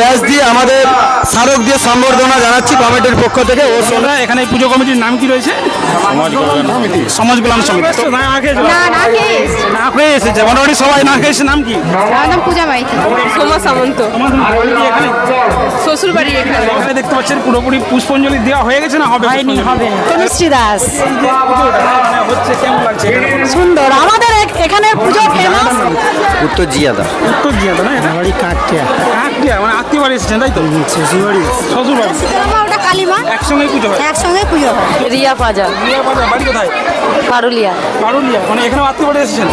ব্যাস দিয়ে আমাদের স্মারক দিয়ে সম্বর্ধনা জানাচ্ছি কমিটির পক্ষ থেকে। ও তোমরা এখানে পুজো কমিটির নাম কি রয়েছে? সমাজ কল্যাণ সমিতি। না খেয়ে না না খেয়ে এসছি। খেয়ে মোটামুটি সবাই না খেয়েছে নাম কি? পূজা মাইতি সোমা সামন্ত। এখানে শ্বশুর বাড়ি এখানে। এখানে দেখতে পাচ্ছেন পুরোপুরি পুষ্পাঞ্জলি দেওয়া হয়ে গেছে না? হবে হয়নি হবে। তনুশ্রী দাস। হচ্ছে কেমন লাগছে এখানে? সুন্দর। আমাদের এখ- এখানে পুজো ফেমাস উত্তর জিয়াদা। উত্তর তো না? এটা বাড়ি কাকটিয়া। কাকটিয়া মানে আত্মীয় বাড়ি এসেছেন তাই তো? শ্বশুর বাড়ি শ্বশুর বাড়ি ওটা কালিমা। একসঙ্গেই পুজো হয়? একসঙ্গে পুজো হয়। রিয়া পাজা। বিয়ে বাজার বাড়ি কোথায়? পারুলিয়া। পারুলিয়া মানে এখানে আত্মীয় বাড়ি এসেছেন?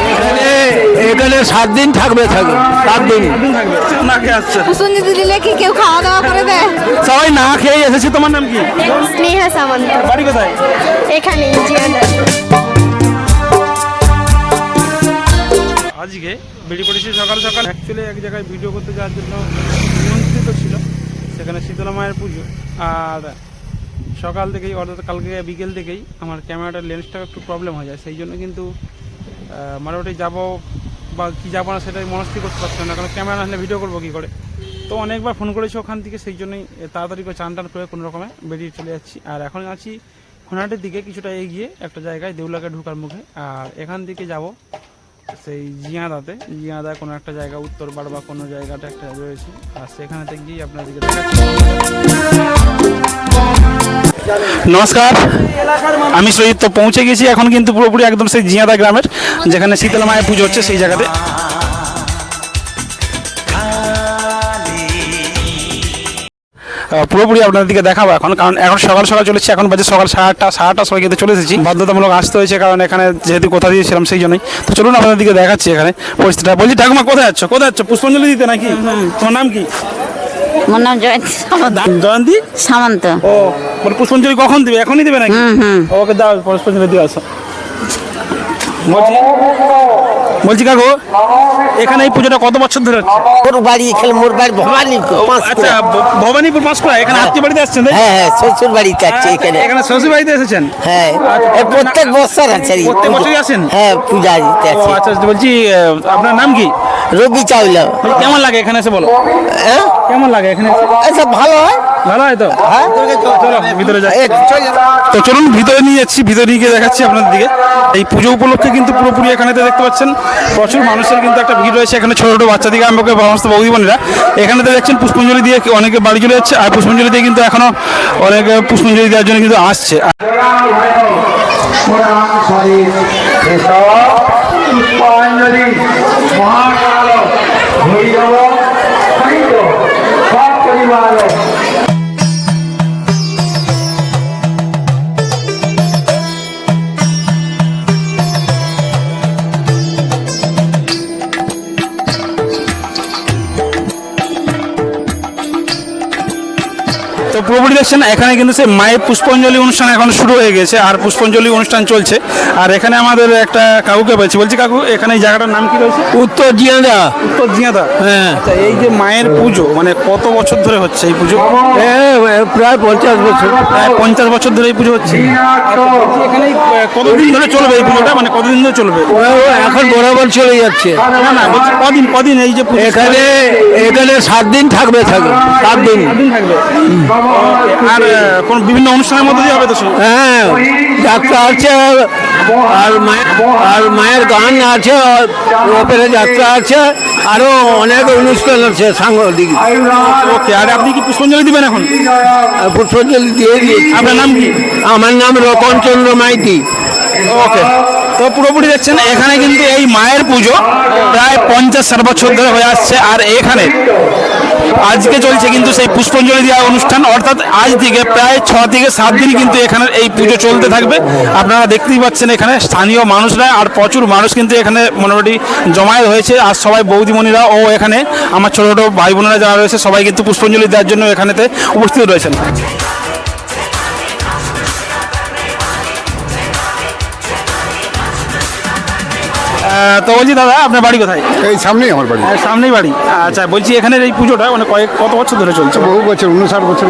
এখানে সাত দিন থাকবে থাকবে সাত দিন। থাকবে না খেয়ে আসছে। পুষ্পঞ্জলি দিলে কি কেউ খাওয়া দাওয়া করে দেয়। সবাই না খেয়ে এসেছে তোমার নাম কি? স্নেহা সামন্ত। বাড়ি কোথায়? এখানে জিয়াদা। আজকে বেরিয়ে পড়েছি সকাল সকাল। অ্যাকচুয়ালি এক জায়গায় ভিডিও করতে যাওয়ার জন্য নিমন্ত্রিত ছিল, সেখানে শীতলা মায়ের পুজো। আর সকাল থেকেই, অর্থাৎ কালকে বিকেল থেকেই আমার ক্যামেরাটার লেন্সটা একটু প্রবলেম হয়ে যায়। সেই জন্য কিন্তু মোটামুটি যাব বা কী যাব না সেটাই মনস্থির করতে পারছিলাম না, কারণ ক্যামেরা না হলে ভিডিও করব কী করে? তো অনেকবার ফোন করেছি ওখান থেকে, সেই জন্যই তাড়াতাড়ি করে চান টান করে কোনো রকমে বেরিয়ে চলে যাচ্ছি। আর এখন আছি হোনাটের দিকে, কিছুটা এগিয়ে একটা জায়গায় দেউলাকে ঢুকার মুখে। আর এখান থেকে যাব সেই জিয়াদাতে, জিয়াদা কোনো একটা জায়গা, উত্তর বাড় বা কোনো জায়গাটা একটা রয়েছে। আর সেখানেতে গিয়ে আপনাদেরকে নমস্কার। আমি সহিত তো পৌঁছে গেছি। এখন কিন্তু পুরোপুরি একদম সেই জিয়াদা গ্রামের, যেখানে শীতলা মায়ের পুজো হচ্ছে সেই জায়গাতে। আহ, আপনাদের দিকে দেখাবো এখন। কারণ এখন সকাল সকাল চলেছি এখন বাজে সকাল সাড়ে আটটা সাড়ে আটটার সময় কিন্তু চলে এসেছি। বাধ্যতামূলক আসতে হয়েছে কারণ এখানে যেহেতু কথা দিয়েছিলাম সেই জন্যই। তো চলুন আপনাদের দিকে দেখাচ্ছি এখানে পরিস্থিতিটা। বলছি ঠাকুমা কোথায় যাচ্ছ? কোথায় যাচ্ছ? পুষ্পাঞ্জলি দিতে নাকি? তোমার নাম কি? আমার নাম জয়ন্তী সামন্ত। জয়ন্তী? সামন্ত। ও মানে পুষ্পাঞ্জলি কখন দিবে? এখনই দিবে নাকি? ওকে দাও পুষ্পাঞ্জলি দিয়ে আসো। বলছি কাকু এখানে এই পুজোটা কত বছর ধরে হচ্ছে? ওর বাড়ি এখানে মোর বাড়ি ভবানী আচ্ছা ভবানীপুর পাঁশকুড়া এখানে আত্মীয় বাড়িতে আসছেন হ্যাঁ হ্যাঁ শ্বশুর বাড়িতে আছে এখানে। এখানে শ্বশুর বাড়িতে এসেছেন? হ্যাঁ প্রত্যেক বছর আছে প্রত্যেক বছরই আসেন? হ্যাঁ পূজা দিতে আছে। আচ্ছা আচ্ছা, বলছি আপনার নাম কি? রবি চাউলা কেমন লাগে এখানে এসে বলো? হ্যাঁ? কেমন লাগে এখানে এসে? আচ্ছা ভালো হয়। ভালো হয় তো। হ্যাঁ? চলো ভিতরে যাই। তো চলুন ভিতরে নিয়ে যাচ্ছি ভিতরে নিয়ে গিয়ে দেখাচ্ছি আপনাদের দিকে। এই পুজো উপলক্ষে কিন্তু পুরোপুরি এখানেতে দেখতে পাচ্ছেন প্রচুর মানুষের কিন্তু একটা ভিড় রয়েছে এখানে ছোট ছোট বাচ্চা দিকে আরম্ভ করে সমস্ত বৌদিমণিরা। এখানেতে দেখছেন পুষ্পাঞ্জলি দিয়ে অনেকে বাড়ি চলে যাচ্ছে আর পুষ্পাঞ্জলি দিয়ে কিন্তু এখনও অনেকে পুষ্পাঞ্জলি দেওয়ার জন্য কিন্তু আসছে। পুষ্পাঞ্জলি মহাকাল দেখছেন এখানে কিন্তু সেই মায়ের পুষ্পাঞ্জলি অনুষ্ঠান এখন শুরু হয়ে গেছে আর পুষ্পাঞ্জলি অনুষ্ঠান চলছে। আর এখানে আমাদের একটা কাকুকে বলছি বলছি কাকু এখানে এই জায়গাটার নাম কি রয়েছে? উত্তর জিয়াদা। উত্তর জিয়াদা। হ্যাঁ। আচ্ছা এই যে মায়ের পুজো মানে কত বছর ধরে হচ্ছে এই পুজো? প্রায় পঞ্চাশ বছর। প্রায় পঞ্চাশ বছর ধরে এই পুজো হচ্ছে। আচ্ছা, এখানে কতদিন ধরে চলবে এই পুজোটা? মানে কতদিন ধরে চলবে? এখন বরাবর চলে যাচ্ছে। না না বলছি কদিন কদিন এই যে এখানে এখানে সাত দিন থাকবে থাকবে সাত দিন। থাকবে। আর কোন বিভিন্ন অনুষ্ঠানের মধ্যে দিয়ে হবে তো হ্যাঁ যাত্রা আছে আর মায়ের আর মায়ের গান আছে ওপরে যাত্রা আছে আরও অনেক অনুষ্ঠান আছে সাংবাদিক ওকে আর আপনি কি পুষ্পাঞ্জলি দিবেন এখন? পুষ্পাঞ্জলি দিয়ে দিয়েছি। আপনার নাম কি? আমার নাম রতন চন্দ্র মাইতি। ওকে তো পুরোপুরি দেখছেন এখানে কিন্তু এই মায়ের পুজো প্রায় পঞ্চাশ ষাট বছর ধরে হয়ে আসছে আর এখানে আজকে চলছে কিন্তু সেই পুষ্পাঞ্জলি দেওয়া অনুষ্ঠান। অর্থাৎ আজ থেকে প্রায় ছ থেকে সাত দিন কিন্তু এখানে এই পুজো চলতে থাকবে। আপনারা দেখতেই পাচ্ছেন এখানে স্থানীয় মানুষরা আর প্রচুর মানুষ কিন্তু এখানে মোটামুটি জমায়েত হয়েছে। আর সবাই বৌদিমণিরা ও এখানে আমার ছোটো ছোটো ভাই বোনেরা যারা রয়েছে, সবাই কিন্তু পুষ্পাঞ্জলি দেওয়ার জন্য এখানেতে উপস্থিত রয়েছেন। তো বলছি দাদা আপনার বাড়ি কোথায়? এই সামনেই আমার বাড়ি। সামনেই বাড়ি। আচ্ছা বলছি এখানের এই পুজোটা মানে কয়েক কত বছর ধরে চলছে? বহু বছর উনষাট বছর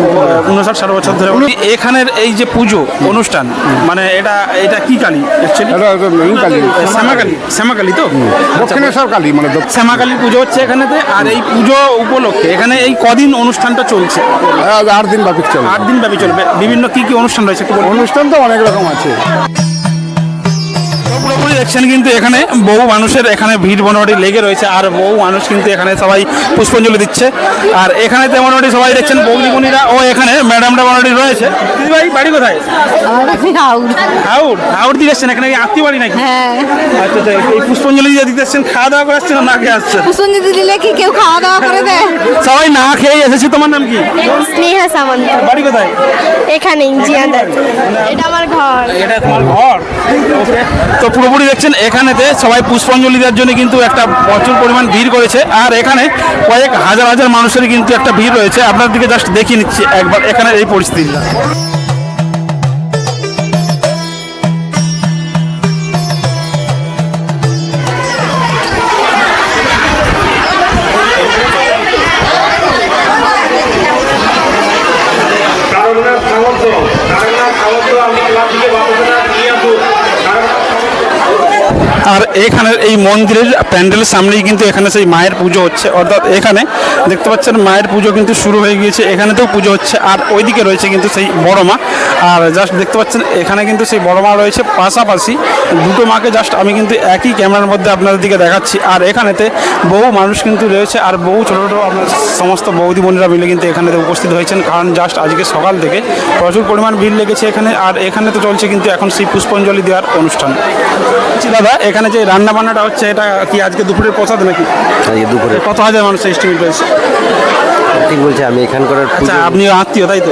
উনষাট ষাট বছর ধরে। এখানের এই যে পুজো অনুষ্ঠান মানে এটা এটা কি কালী? শ্যামাকালী। শ্যামাকালী তো? দক্ষিণেশ্বর কালী মানে শ্যামাকালী পুজো হচ্ছে এখানেতে আর এই পুজো উপলক্ষে এখানে এই কদিন অনুষ্ঠানটা চলছে? আট দিন ব্যাপী চলে আট দিন ব্যাপী চলবে। বিভিন্ন কি কি অনুষ্ঠান রয়েছে অনুষ্ঠান তো অনেক রকম আছে। পুরোপুরি দেখছেন কিন্তু এখানে বহু মানুষের এখানে ভিড় মোটামুটি লেগে রয়েছে আর বহু মানুষ কিন্তু এখানে সবাই পুষ্পাঞ্জলি দিচ্ছে। আর এখানে তো মোটামুটি সবাই দেখছেন বৌদিমণিরা ও এখানে ম্যাডামরা মোটামুটি রয়েছে। দিদি ভাই বাড়ি কোথায়? হাউড হাউড দিয়ে এসছেন এখানে কি আত্মীয় বাড়ি নাকি? হ্যাঁ। আচ্ছা আচ্ছা এই পুষ্পাঞ্জলি দিয়ে দিতে এসছেন খাওয়া দাওয়া করে আসছেন না খেয়ে আসছেন? পুষ্পঞ্জলি দিলে কি কেউ খাওয়া দাওয়া করে দেয়? সবাই না খেয়ে এসেছে তোমার নাম কি? স্নেহা সামন্ত। বাড়ি কোথায়? এখানেই জিয়াদার। এটা আমার ঘর। এটা তোমার ঘর? তো পুরোপুরি দেখছেন, এখানেতে সবাই পুষ্পাঞ্জলি দেওয়ার জন্য কিন্তু একটা প্রচুর পরিমাণ ভিড় করেছে। আর এখানে কয়েক হাজার হাজার মানুষের কিন্তু একটা ভিড় রয়েছে। আপনার দিকে জাস্ট দেখিয়ে নিচ্ছি একবার এখানে এই পরিস্থিতিটা। আর এখানের এই মন্দিরের প্যান্ডেলের সামনেই কিন্তু এখানে সেই মায়ের পুজো হচ্ছে। অর্থাৎ এখানে দেখতে পাচ্ছেন মায়ের পুজো কিন্তু শুরু হয়ে গিয়েছে। এখানেতেও পুজো হচ্ছে। আর ওইদিকে রয়েছে কিন্তু সেই বড় মা। আর জাস্ট দেখতে পাচ্ছেন, এখানে কিন্তু সেই বড় মা রয়েছে। পাশাপাশি দুটো মাকে জাস্ট আমি কিন্তু একই ক্যামেরার মধ্যে আপনাদের দিকে দেখাচ্ছি। আর এখানেতে বহু মানুষ কিন্তু রয়েছে। আর বহু ছোটো ছোটো আপনার সমস্ত বৌদি বোনেরা মিলে কিন্তু এখানেতে উপস্থিত হয়েছেন। কারণ জাস্ট আজকে সকাল থেকে প্রচুর পরিমাণ ভিড় লেগেছে এখানে। আর এখানে তো চলছে কিন্তু এখন সেই পুষ্পাঞ্জলি দেওয়ার অনুষ্ঠান। দাদা, এখানে যে রান্না বান্নাটা হচ্ছে এটা কি আজকে দুপুরের প্রসাদ নাকি? আজকে দুপুরে কত হাজার মানুষ এস্টিমেট রয়েছে? ঠিক বলছে আমি এখানকার আচ্ছা আপনি আত্মীয় তাই তো?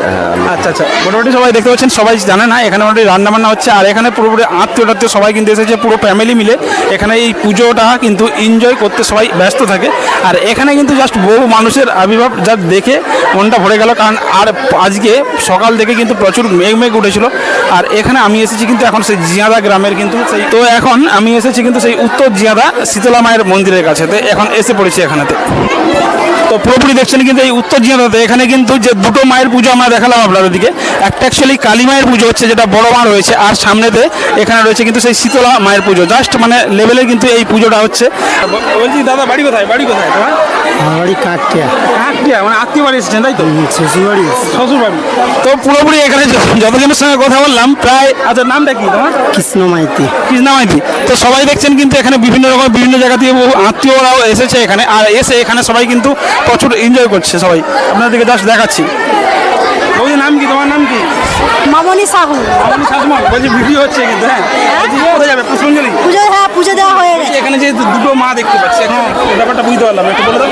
আচ্ছা আচ্ছা। মোটামুটি সবাই দেখতে পাচ্ছেন সবাই জানে না এখানে মোটামুটি রান্না বান্না হচ্ছে আর এখানে পুরোপুরি আত্মীয় টাত্মীয় সবাই কিন্তু এসেছে পুরো ফ্যামিলি মিলে। এখানে এই পুজোটা কিন্তু এনজয় করতে সবাই ব্যস্ত থাকে। আর এখানে কিন্তু জাস্ট বহু মানুষের আবির্ভাব যা দেখে মনটা ভরে গেল কারণ আর আজকে সকাল থেকে কিন্তু প্রচুর মেঘ মেঘ উঠেছিল। আর এখানে আমি এসেছি কিন্তু এখন সেই জিয়াদা গ্রামের কিন্তু সেই তো এখন আমি এসেছি কিন্তু সেই উত্তর জিয়াদা শীতলা মায়ের মন্দিরের কাছে এখন এসে পড়েছি এখানেতে। তো পুরোপুরি দেখছেন কিন্তু এই উত্তর জিয়াদাতে এখানে কিন্তু যে দুটো মায়ের পুজো আমরা দেখালাম আপনাদের দিকে। একটা অ্যাকচুয়ালি কালী মায়ের পুজো হচ্ছে যেটা বড় মা রয়েছে আর সামনেতে এখানে রয়েছে কিন্তু সেই শীতলা মায়ের পুজো। জাস্ট মানে লেভেলে কিন্তু এই পুজোটা হচ্ছে। বলছি দাদা বাড়ি কোথায়? বাড়ি কোথায়? তোমার? বাড়ি কাকটিয়া। মানে আত্মীয় বাড়ি এসেছেন তাই তো? শ্বশুর বাড়ি শ্বশুর বাড়ি তো পুরোপুরি এখানে যতজনের সঙ্গে কথা বললাম প্রায় আচ্ছা নামটা কি তোমার? কৃষ্ণ মাইতি। কৃষ্ণা মাইতি। তো সবাই দেখছেন কিন্তু এখানে বিভিন্ন রকম বিভিন্ন জায়গা থেকে আত্মীয়রাও এসেছে এখানে। আর এসে এখানে সবাই কিন্তু প্রচুর এনজয় করছে সবাই। আপনাদেরকে জাস্ট দেখাচ্ছি। নাম কি? তোমার নাম কি? মামনি সাহু বলছি ভিডিও হচ্ছে কিন্তু হ্যাঁ? যাবে? পুষ্পাঞ্জলি পুজো হ্যাঁ পুজো দেওয়া হয়ে গেছে। এখানে যে দুটো মা দেখতে পাচ্ছি। এখন ব্যাপারটা বুঝতে পারলাম একটু বলে দাও।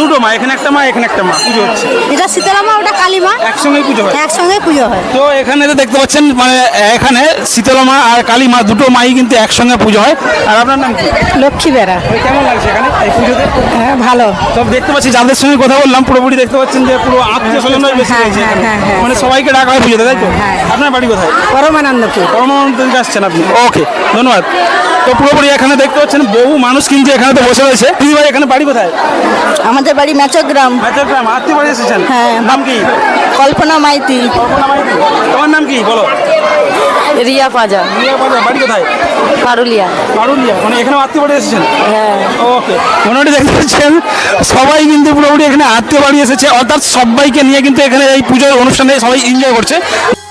দুটো মা এখানে একটা মা এখানে একটা মা পুজো হচ্ছে। এটা শীতলা মা ওটা কালী মা। একসঙ্গেই পুজো হয়। একসঙ্গে পুজো হয়। তো এখানে তো দেখতে পাচ্ছেন মানে এখানে শীতলা মা আর কালী মা দুটো মাই কিন্তু একসঙ্গে পুজো হয়। আর আপনার নাম কি? লক্ষ্মী বেড়া। কেমন লাগছে এখানে? এই পুজোতে? হ্যাঁ ভালো। সব দেখতে পাচ্ছি যাদের সঙ্গে কথা বললাম পুরোপুরি দেখতে পাচ্ছেন যে পুরো আত্মীয় স্বজনরাই বেশি হ্যাঁ, হ্যাঁ। হ্যাঁ, হ্যাঁ। মানে সবাইকে ডাকা হয় পুজোতে তাই তো? আপনার বাড়ি কোথায়? পরমানন্দপুর। পরমানন্দ আসছেন আপনি? ওকে ধন্যবাদ। তো পুরোপুরি এখানে দেখতে পাচ্ছেন বহু মানুষ কিন্তু এখানে তো বসে রয়েছে। দিদি ভাই এখানে বাড়ি কোথায়? আমাদের বাড়ি মেচগ্রাম। ম্যাচের আত্মীয় বাড়ি এসেছেন? হ্যাঁ। নাম কি? কল্পনা মাইতি। কল্পনা মাইতি। তোমার নাম কি? বলো। রিয়া পাজা। রিয়া বাজার, বাড়ি কোথায়? পারুলিয়া পারুলিয়া মানে এখানে আত্মীয় বাড়ি এসেছেন? হ্যাঁ। ওকে মোটামুটি দেখতে পাচ্ছেন সবাই কিন্তু পুরোপুরি এখানে আত্মীয় বাড়ি এসেছে। অর্থাৎ সবাইকে নিয়ে কিন্তু এখানে এই পুজোর অনুষ্ঠানে সবাই এনজয় করছে। Yeah.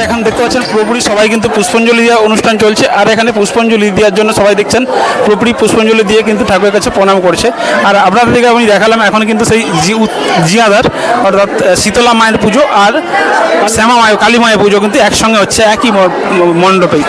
চলছে এখন দেখতে পাচ্ছেন পুরোপুরি সবাই কিন্তু পুষ্পাঞ্জলি দেওয়া অনুষ্ঠান চলছে। আর এখানে পুষ্পাঞ্জলি দেওয়ার জন্য সবাই দেখছেন, পুরোপুরি পুষ্পাঞ্জলি দিয়ে কিন্তু ঠাকুরের কাছে প্রণাম করছে। আর আপনাদের দিকে আমি দেখালাম এখন কিন্তু সেই জিয়াদার, অর্থাৎ শীতলা মায়ের পুজো আর শ্যামা মায় কালী মায়ের পুজো কিন্তু একসঙ্গে হচ্ছে, একই মণ্ডপেই।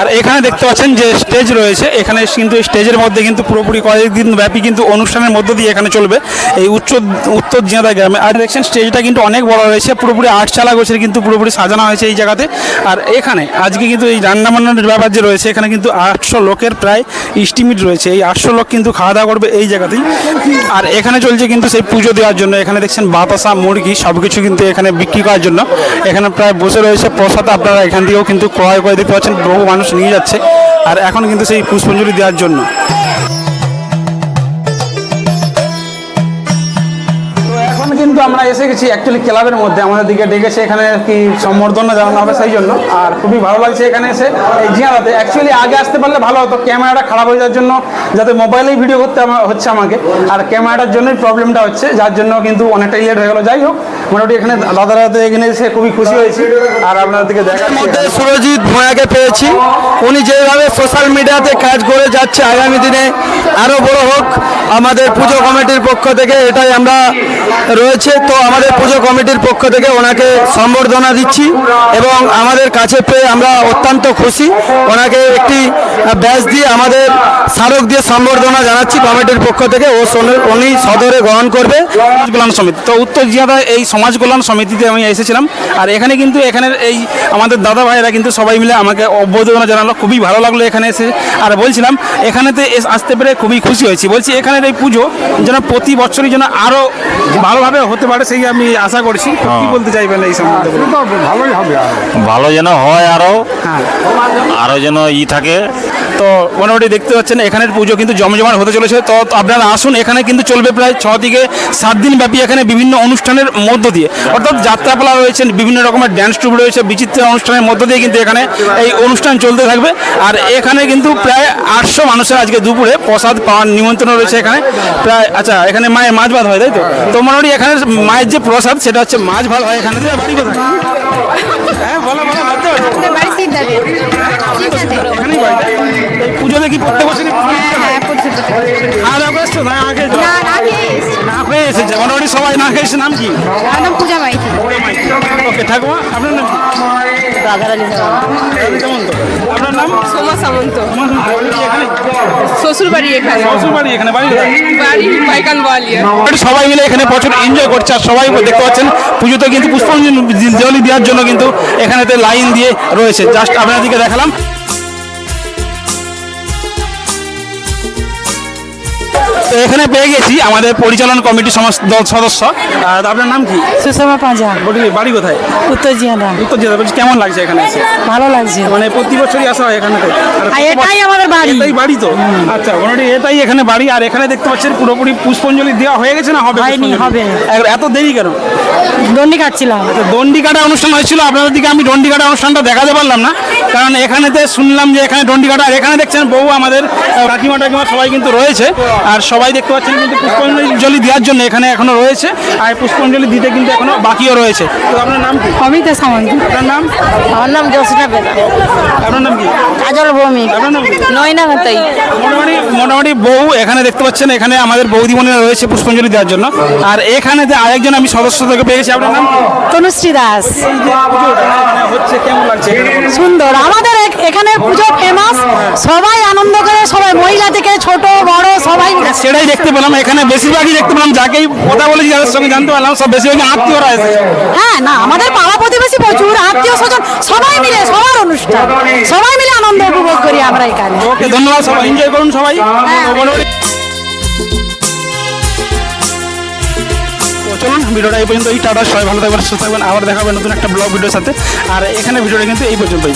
আর এখানে দেখতে পাচ্ছেন যে স্টেজ রয়েছে, এখানে কিন্তু স্টেজের মধ্যে কিন্তু পুরোপুরি কয়েকদিন ব্যাপী কিন্তু অনুষ্ঠানের মধ্য দিয়ে এখানে চলবে, এই উচ্চ, উত্তর জিনাদা গ্রামে। আর দেখছেন স্টেজটা কিন্তু অনেক বড় রয়েছে, পুরোপুরি আটচালা গোছের কিন্তু পুরোপুরি সাজানো হয়েছে এই জায়গাতে। আর এখানে, আজকে কিন্তু এই রান্না বান্নার ব্যাপার যে রয়েছে, এখানে কিন্তু আটশো লোকের প্রায় ইস্টিমেট রয়েছে, এই আটশো লোক কিন্তু খাওয়া দাওয়া করবে এই জায়গাতেই। আর এখানে চলছে কিন্তু সেই পুজো দেওয়ার জন্য, এখানে দেখছেন বাতাসা, মুরগি সব কিছু কিন্তু এখানে বিক্রি করার জন্য। এখানে প্রায় বসে রয়েছে প্রসাদ, আপনারা এখান থেকেও কিন্তু ক্রয় করে দেখতে পাচ্ছেন, বহু মানুষ নিয়ে যাচ্ছে আর এখন কিন্তু সেই পুষ্পাঞ্জলি দেওয়ার জন্য। কিন্তু আমরা এসে গেছি অ্যাকচুয়ালি ক্লাবের মধ্যে, আমাদের দিকে ডেকেছে এখানে কি সম্বর্ধনা জানানো হবে সেই জন্য। আর খুবই ভালো লাগছে এখানে এসে, এই জিয়ারাতে। অ্যাকচুয়ালি আগে আসতে পারলে ভালো হতো, ক্যামেরাটা খারাপ হয়ে যাওয়ার জন্য, যাতে মোবাইলেই ভিডিও করতে হচ্ছে আমাকে। আর ক্যামেরাটার জন্যই প্রবলেমটা হচ্ছে, যার জন্য কিন্তু অনেকটাই লেট হয়ে গেলো। যাই হোক মোটামুটি এখানে দাদারাতে এখানে এসে খুবই খুশি হয়েছি। আর আপনাদেরকে দেখার মধ্যে সুরজিৎ ভূঁয়াকে পেয়েছি। উনি যেভাবে সোশ্যাল মিডিয়াতে কাজ করে যাচ্ছে আগামী দিনে আরও বড় হোক আমাদের পুজো কমিটির পক্ষ থেকে এটাই আমরা রয়েছে। তো আমাদের পুজো কমিটির পক্ষ থেকে ওনাকে সম্বর্ধনা দিচ্ছি এবং আমাদের কাছে পেয়ে আমরা অত্যন্ত খুশি। ওনাকে একটি ব্যাচ দিয়ে আমাদের স্মারক দিয়ে সম্বর্ধনা জানাচ্ছি কমিটির পক্ষ থেকে। ও সোনে- উনি সদরে গ্রহণ করবে। কল্যাণ সমিতি। তো উত্তর জিয়াদা এই সমাজ কল্যাণ সমিতিতে আমি এসেছিলাম। আর এখানে কিন্তু এখানের এই আমাদের দাদা ভাইয়েরা কিন্তু সবাই মিলে আমাকে অভ্যর্থনা জানালো। খুবই ভালো লাগল এখানে এসে। আর বলছিলাম এখানেতে এস- আসতে পেরে খুবই খুশি হয়েছি। বলছি এখানের এই পুজো যেন প্রতি বছরই যেন আরও ভালোভাবে হতে পারে সেই আমি আশা করছি। কি বলতে চাইবেন এই সম্বন্ধে? ভালোই হবে ভালো যেন হয় আরও আরও যেন ই থাকে। তো মোটামুটি দেখতে পাচ্ছেন, এখানের পুজো কিন্তু জমজমাট হতে চলেছে। তো আপনারা আসুন, এখানে কিন্তু চলবে প্রায় ছ থেকে সাত দিন ব্যাপী এখানে বিভিন্ন অনুষ্ঠানের মধ্য দিয়ে। অর্থাৎ যাত্রাপালা রয়েছে বিভিন্ন রকমের ড্যান্স ট্রুপ রয়েছে, বিচিত্র অনুষ্ঠানের মধ্য দিয়ে কিন্তু এখানে এই অনুষ্ঠান চলতে থাকবে। আর এখানে কিন্তু প্রায় আটশো মানুষের আজকে দুপুরে প্রসাদ পাওয়ার নিমন্ত্রণ রয়েছে এখানে। প্রায় আচ্ছা এখানে মায়ের মাছ ভাত হয়, তাই তো? তো মোটামুটি এখানে মায়ের যে প্রসাদ, সেটা হচ্ছে মাছ ভাত হয় এখানে। হ্যাঁ বলো বলো পুজোতে কি প্রত্যেক বছরই হ্যাঁ এসছো? না মোটামুটি সবাই না খেয়ে নাম কি? পূজা মাইতি। ওকে ঠাকুমা আপনার নাম কি? রাধারানী কেমন আপনার নাম? সোমা সামন্ত আমার নাম বাড়ি এখানে শ্বশুর বাড়ি এখানে। শ্বশুর বাড়ি এখানে বাড়ি বাড়ি পাইকান বালিয়া সবাই মিলে এখানে প্রচুর এনজয় করছে আর সবাই দেখতে পাচ্ছেন পুজোতে কিন্তু পুষ্পাঞ্জলি দেওয়ার জন্য কিন্তু এখানেতে লাইন দিয়ে রয়েছে। জাস্ট আপনাদেরকে দেখালাম। তো এখানে পেয়ে গেছি আমাদের পরিচালন দল সদস্য। আপনার নাম কি? সুষমা পাঁজা। বলি বাড়ি কোথায়? উত্তর জিয়াদা। উত্তর জেলা বলছি কেমন লাগছে এখানে এসে? ভালো লাগছে। মানে প্রতি বছরই আসা হয় এখানে এটাই আমাদের বাড়ি। এটাই বাড়ি তো? আচ্ছা মোটামুটি এটাই এখানে বাড়ি। আর এখানে দেখতে পাচ্ছেন পুরোপুরি পুষ্পাঞ্জলি দেওয়া হয়ে গেছে না হবে হয়নি, হবে। এত দেরি কেন? দণ্ডি কাটছিলাম। তো দণ্ডি কাটা অনুষ্ঠান হয়েছিল আপনাদের দিকে আমি দণ্ডি কাটা অনুষ্ঠানটা দেখাতে পারলাম না। কারণ এখানেতে শুনলাম যে এখানে দণ্ডি কাটা আর এখানে দেখছেন বউ আমাদের কাকিমা টাকিমা সবাই কিন্তু রয়েছে। আর সবাই দেখতে পাচ্ছেন কিন্তু পুষ্পাঞ্জলি দেওয়ার জন্য এখানে এখনও রয়েছে। আর পুষ্পাঞ্জলি দিতে কিন্তু এখনও বাকিও রয়েছে। তো আপনার নাম কি? অমিতা সামন্ত। আপনার নাম? আমার নাম জসিনা বেদা আপনার নাম কি? কাজল ভৌমিক। আপনার নাম নয়না হাতাই। মোটামুটি মোটামুটি বউ এখানে দেখতে পাচ্ছেন এখানে আমাদের বৌদিমণিরা রয়েছে পুষ্পাঞ্জলি দেওয়ার জন্য। আর এখানে যে আরেকজন আমি সদস্য থেকে পেয়েছি আপনার নাম? তনুশ্রী দাস। হচ্ছে কেমন লাগছে সুন্দর। আমাদের এখ- এখানে পুজো ফেমাস সবাই আনন্দ করে সবাই মহিলা থেকে ছোট বড় সবাই সেটাই দেখতে পেলাম এখানে বেশিরভাগই দেখতে পেলাম যাকেই কথা বলেছি যাদের সঙ্গে জানতে পারলাম সব বেশিরভাগই আত্মীয়রা এসেছে। হ্যাঁ না আমাদের পাড়া প্রতিবেশী প্রচুর আত্মীয় স্বজন সবাই মিলে সবার অনুষ্ঠান। সবাই মিলে আনন্দ উপভোগ করি আমরা এখানে। ওকে ধন্যবাদ সবাই এনজয় করুন সবাই। চলুন ভিডিওটা এই পর্যন্ত এই টাটা সবাই ভালো থাকবেন সুস্থ থাকবেন আবার দেখাবেন নতুন একটা ব্লগ ভিডিওর সাথে। আর এখানে ভিডিওটা কিন্তু এই পর্যন্তই।